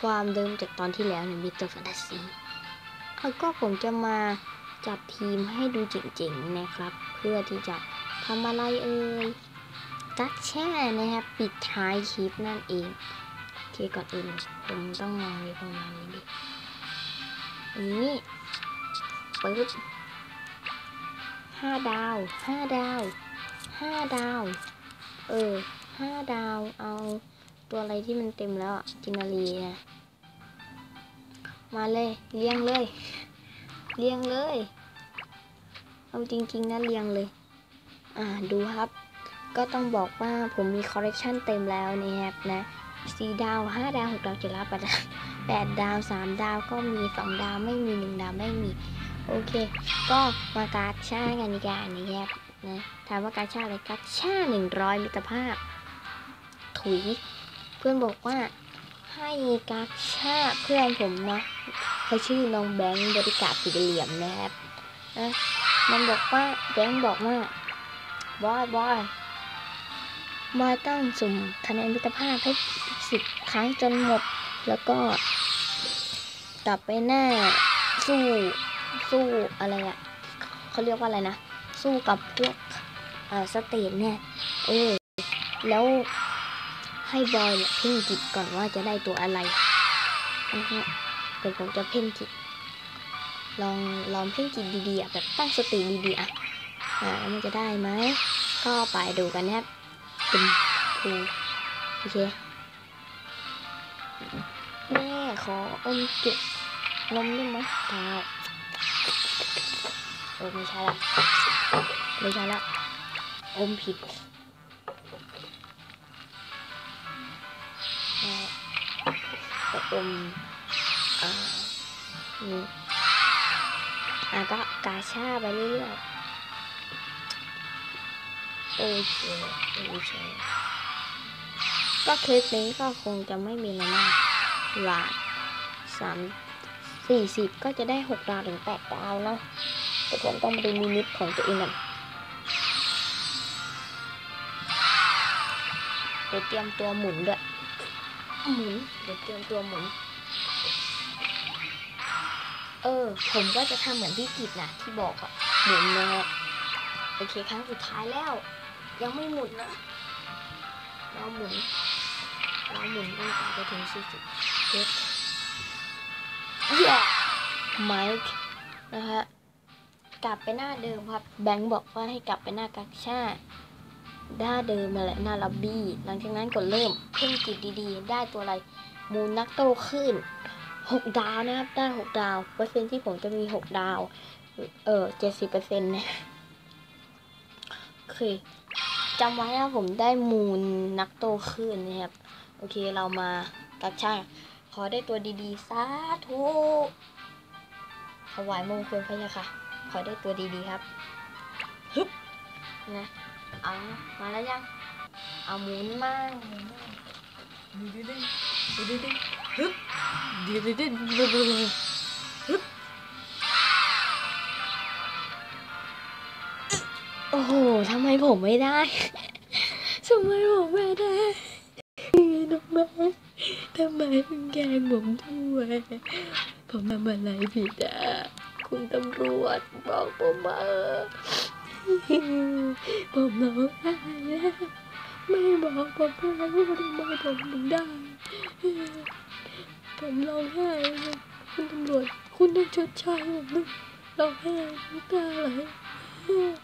ความเดิมจากตอนที่แล้วเนี่ยมิสเตอร์แฟนตาซีแล้วก็ผมจะมาจัดทีมให้ดูเจ๋งๆนะครับ เพื่อที่จะทำอะไรเอ่ยกักแช่นะครับ ปิดท้ายคลิปนั่นเองโอเคก่อนอื่นผมต้องมองเลยประมาณนี้ดิอันนี้ปึ๊บห้าดาวห้าดาวห้าดาว เออห้าดาวเอา ตัวอะไรที่มันเต็มแล้วอะจินารีนะมาเลยเลี้ยงเลย เลี้ยงเลย เอาจริงๆนะเลี้ยงเลย อ่าดูครับ ก็ต้องบอกว่าผมมีคอลเลกชันเต็มแล้วนะครับนะสี่ดาวห้าดาวหกดาวเจ็ดดาวแปดดาวแปดดาวสามดาวก็มีสองดาวไม่มีหนึ่งดาวไม่มี โอเค ก็มาการชากันดีกว่านะครับนะถามว่าการชาอะไรการชาหนึ่งร้อยมิตรภาพ ถุย เพื่อนบอกว่าให้กาชาเพื่อนผมนะเขาชื่อน้องแบงค์บริการสี่เหลี่ยมนะครับนะมันบอกว่าแบงค์บอกว่าบอยบอยบอยต้องสุ่มคะแนนมิตรภาพให้สิบครั้งจนหมด แล้วก็กลับไปหน้าสู้สู้อะไรอะเขาเรียกว่าอะไรนะ สู้กับพวกเอ่อสเตทเนี่ย เออ แล้ว ให้บอยเนี่ยเพ่งจิตก่อนว่าจะได้ตัวอะไรนะฮะเดี๋ยวผมจะเพ่งจิต ลองลองเพ่งจิตดีๆแบบตั้งสติดีๆอะอ่าแล้วมันจะได้ไหมก็ไปดูกันนะครับเป็นครูโอเคแม่ขออมเก็บนมได้ไหมได้เออไม่ใช่ละไม่ใช่ละอมผิด ก็อมอ่านี่อะก็กาชาไปเรื่อยๆโอเคโอเคก็คลิปนี้ก็คงจะไม่มีอะไรมากหลาดสามสี่สิบก็จะได้หกดาวถึงแปดดาวเนาะแต่ผมต้องมาดูมินิทของตัวเองก่อนเดี๋ยวเตรียมตัวหมุนด้วย หมุนเดี๋ยวเตรียมตัวหมุน เออ ผมก็จะทำเหมือนที่กิจนะที่บอกอะหมุนนะฮะโอเคครั้งสุดท้ายแล้ว ยังไม่หมุนนะเราหมุนเราหมุนจนกว่าจะถึงสี่สิบเจ็ดเย้ไมค์นะฮะกลับไปหน้าเดิมครับ แบงค์บอกว่าให้กลับไปหน้ากักชา หน้าเดิมมาแหละหน้าล็อบบี้ หลังจากนั้นกดเริ่มเพ่งจิตดีๆ ได้ตัวอะไรมูลนักโตขึ้นหกดาวนะครับ ได้หกดาว เปอร์เซ็นที่ผมจะมีหกดาว เออเจ็ดสิบเปอร์เซ็นต์นะโอเคจำไว้นะผมได้มูลนักโตขึ้นนะครับ โอเคเรามากักชาขอได้ตัวดีๆสาธุถวายมงคลพระยาค่ะ ขอได้ตัวดีๆครับ ฮึบนะ เอามาแล้วยัง เอาหมุนมากดูดิดิดูดิดิฮึบดูดิดิดูดิดิฮึบโอ้โหทำไมผมไม่ได้ทำไมผมไม่ได้ทำไมทำไมถึงแกล้งผมด้วยผมทำอะไรผิดอะคุณตำรวจบอกผมมา ผมร้องไห้แล้วไม่บอกผมเลยว่าทำไมผมถึงได้ ผมร้องไห้คุณตำรวจคุณต้องชดใช้ผมด้วยร้องไห้น้ำตาไหล